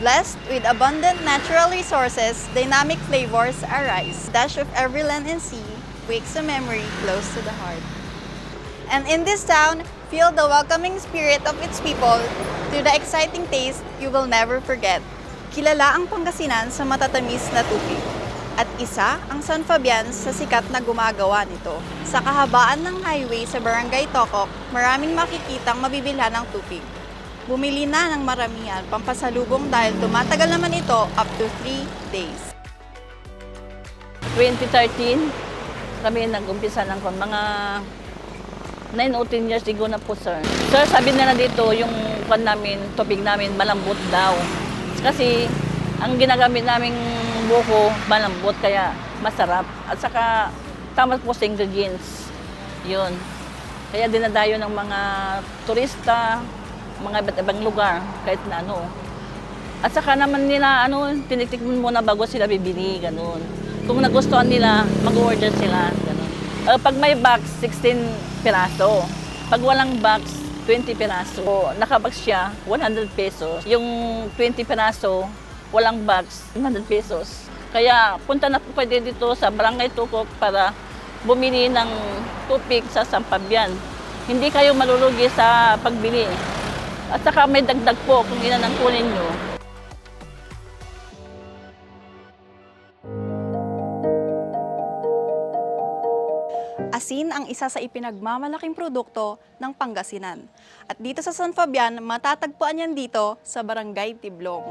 Blessed with abundant natural resources, dynamic flavors arise. Dash of every land and sea wakes a memory close to the heart. And in this town, feel the welcoming spirit of its people to the exciting taste you will never forget. Kilala ang Pangasinan sa matatamis na tubig. At isa ang San Fabian sa sikat na gumagawa nito. Sa kahabaan ng highway sa Barangay Tokok, maraming makikitang mabibilhan ng tubig. Bumili na ng maramihan pampasalubong dahil tumatagal naman ito up to 3 days. 2013, kami nag-umpisa ng mga 9 o 10 years ago na po, sir. Sir, sabi nila dito, yung kwan namin, tubig namin, malambot daw. Kasi, ang ginagamit naming buko, malambot, kaya masarap. At saka, tama po sa ingredients. Yun. Kaya dinadayo ng mga turista, mga iba't ibang lugar, kahit na ano. At saka naman nila, ano, tinitikman muna bago sila bibili, ganun. Kung nagustuhan nila, mag-order sila, ganun. Uh, pag may box, 16 piraso. Pag walang box, 20 piraso. So, nakabox siya, 100 pesos. Yung 20 piraso, walang box, 100 pesos. Kaya punta na po pwede dito sa Barangay Tukok para bumili ng tupig sa Sampabian. Hindi kayo malulugi sa pagbili. At saka may dagdag po kung ilan ang kunin nyo. Asin ang isa sa ipinagmamalaking produkto ng Pangasinan. At dito sa San Fabian, matatagpuan yan dito sa Barangay Tiblong.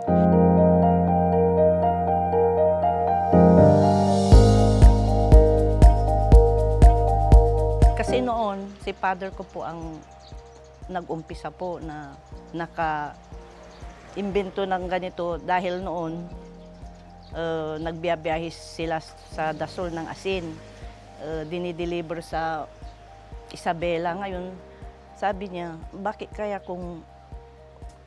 Kasi noon, si father ko po ang nag-umpisa po na naka-imbento ng ganito dahil noon uh, nagbiyabiyahe sila sa dasol ng asin. Uh, dinideliver sa Isabela. Ngayon, sabi niya, bakit kaya kung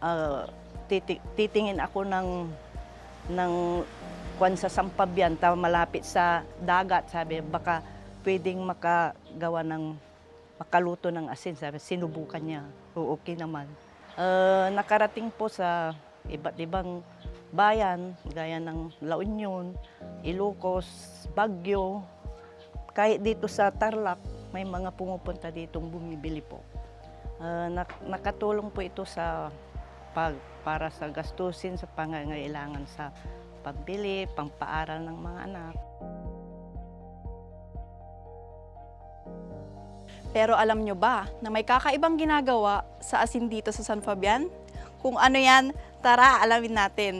uh, titi- titingin ako ng ng kwan sa Sampabian, malapit sa dagat, sabi, baka pwedeng makagawa ng makaluto ng asin. Sabi, sinubukan niya. O, okay naman. Uh, nakarating po sa iba't ibang bayan, gaya ng La Union, Ilocos, Baguio, kahit dito sa Tarlac, may mga pumupunta ditong bumibili po. Uh, nak- nakatulong po ito sa pag para sa gastusin sa pangangailangan sa pagbili, pampaaral ng mga anak. Pero alam nyo ba na may kakaibang ginagawa sa asin dito sa San Fabian? Kung ano yan, tara alamin natin.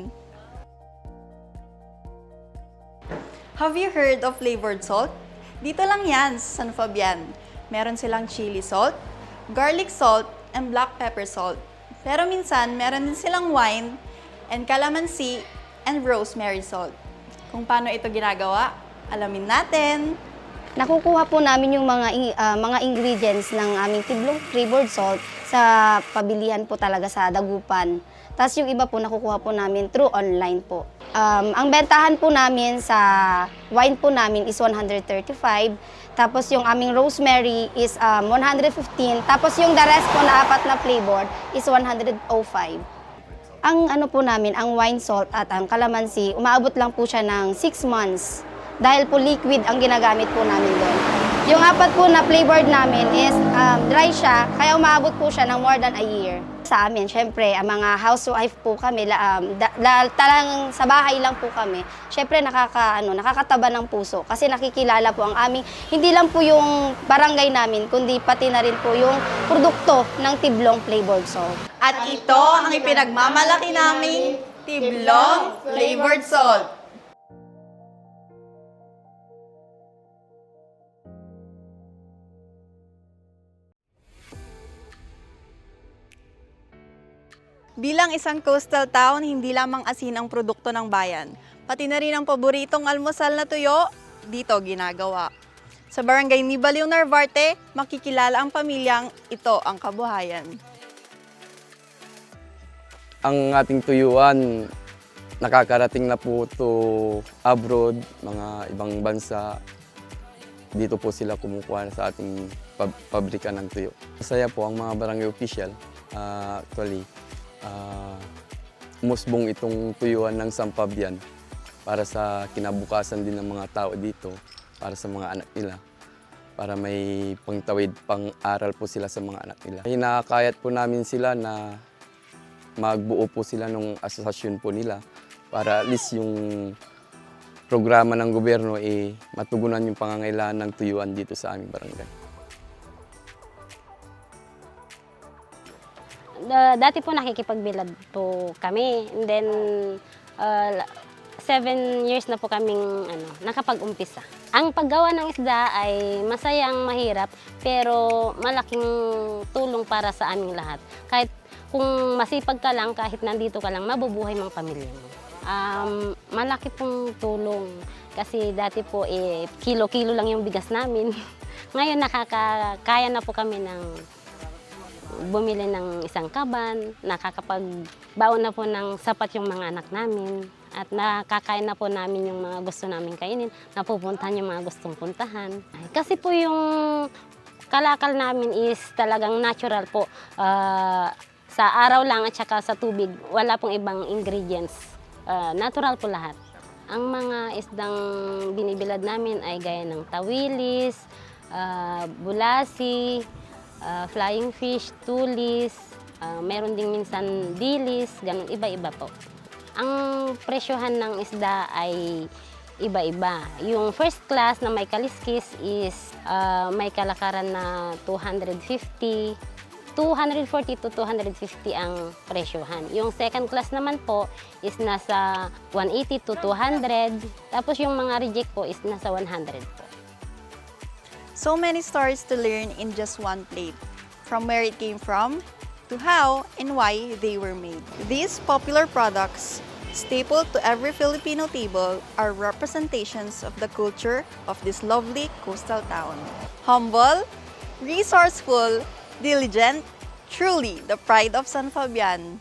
Have you heard of flavored salt? Dito lang yan sa San Fabian. Meron silang chili salt, garlic salt, and black pepper salt. Pero minsan, meron din silang wine and calamansi and rosemary salt. Kung paano ito ginagawa, alamin natin. Nakukuha po namin yung mga ah, mga ingredients ng aming tiblong flavored salt sa pabilihan po talaga sa Dagupan. Tapos yung iba po nakukuha po namin through online po. Um, ang bentahan po namin sa wine po namin is 135. Tapos yung aming rosemary is um, 115. Tapos yung the rest po na apat na flavor is 105. Ang ano po namin, ang wine salt at ang calamansi, umaabot lang po siya ng 6 months. Dahil po liquid ang ginagamit po namin doon. Yung apat po na flavored namin is um, dry siya, kaya umaabot po siya ng more than a year. Sa amin, syempre, ang mga housewife po kami, la, um, da, la- talagang sa bahay lang po kami, syempre nakaka, ano, nakakataba ng puso kasi nakikilala po ang aming, hindi lang po yung barangay namin, kundi pati na rin po yung produkto ng Tiblong Flavored Salt. At ito ang ipinagmamalaki naming Tiblong Flavored Salt. Bilang isang coastal town, hindi lamang asin ang produkto ng bayan. Pati na rin ang paboritong almusal na tuyo, dito ginagawa. Sa barangay ni Baliw Narvarte, makikilala ang pamilyang ito ang kabuhayan. ang ating tuyuan nakakarating na po to abroad, mga ibang bansa. Dito po sila kumukuha sa ating pab- pabrika ng tuyo. Masaya po ang mga barangay official. ah, actually, ah, umusbong itong tuyuan ng Sampabian para sa kinabukasan din ng mga tao dito, para sa mga anak nila, para may pangtawid, pang-aral po sila sa mga anak nila. Hinakayat po namin sila na magbuo po sila ng asosasyon po nila para at least yung programa ng gobyerno eh matugunan yung pangangailangan ng tuyuan dito sa aming barangay. Da- dati po nakikipagbilad po kami. And then, uh, seven years na po kaming ano, nakapag-umpisa. Ang paggawa ng isda ay masayang mahirap, pero malaking tulong para sa aming lahat. Kahit kung masipag ka lang, kahit nandito ka lang, mabubuhay mga pamilya mo. Um, malaki pong tulong. Kasi dati po, eh, kilo-kilo lang yung bigas namin. Ngayon, nakakakaya na po kami ng bumili ng isang kaban, nakakapagbaon na po ng sapat yung mga anak namin, at nakakain na po namin yung mga gusto namin kainin, napupuntahan yung mga gustong puntahan. Kasi po yung kalakal namin is talagang natural po. Ah, sa araw lang at saka sa tubig, wala pong ibang ingredients. Ah, natural po lahat. Ang mga isdang binibilad namin ay gaya ng tawilis, ah, bulasi, ah, flying fish, tulis, ah, meron ding minsan dilis, ganun, iba-iba po. Ang presyohan ng isda ay iba-iba. Yung first class na may kaliskis is ah, may kalakaran na 250, 240 to 250 ang presyohan. Yung second class naman po is nasa 180 to 200. Tapos yung mga reject po is nasa 100 po. So many stories to learn in just one plate, from where it came from to how and why they were made. These popular products, staple to every Filipino table, are representations of the culture of this lovely coastal town. Humble, resourceful, diligent, truly the pride of San Fabian.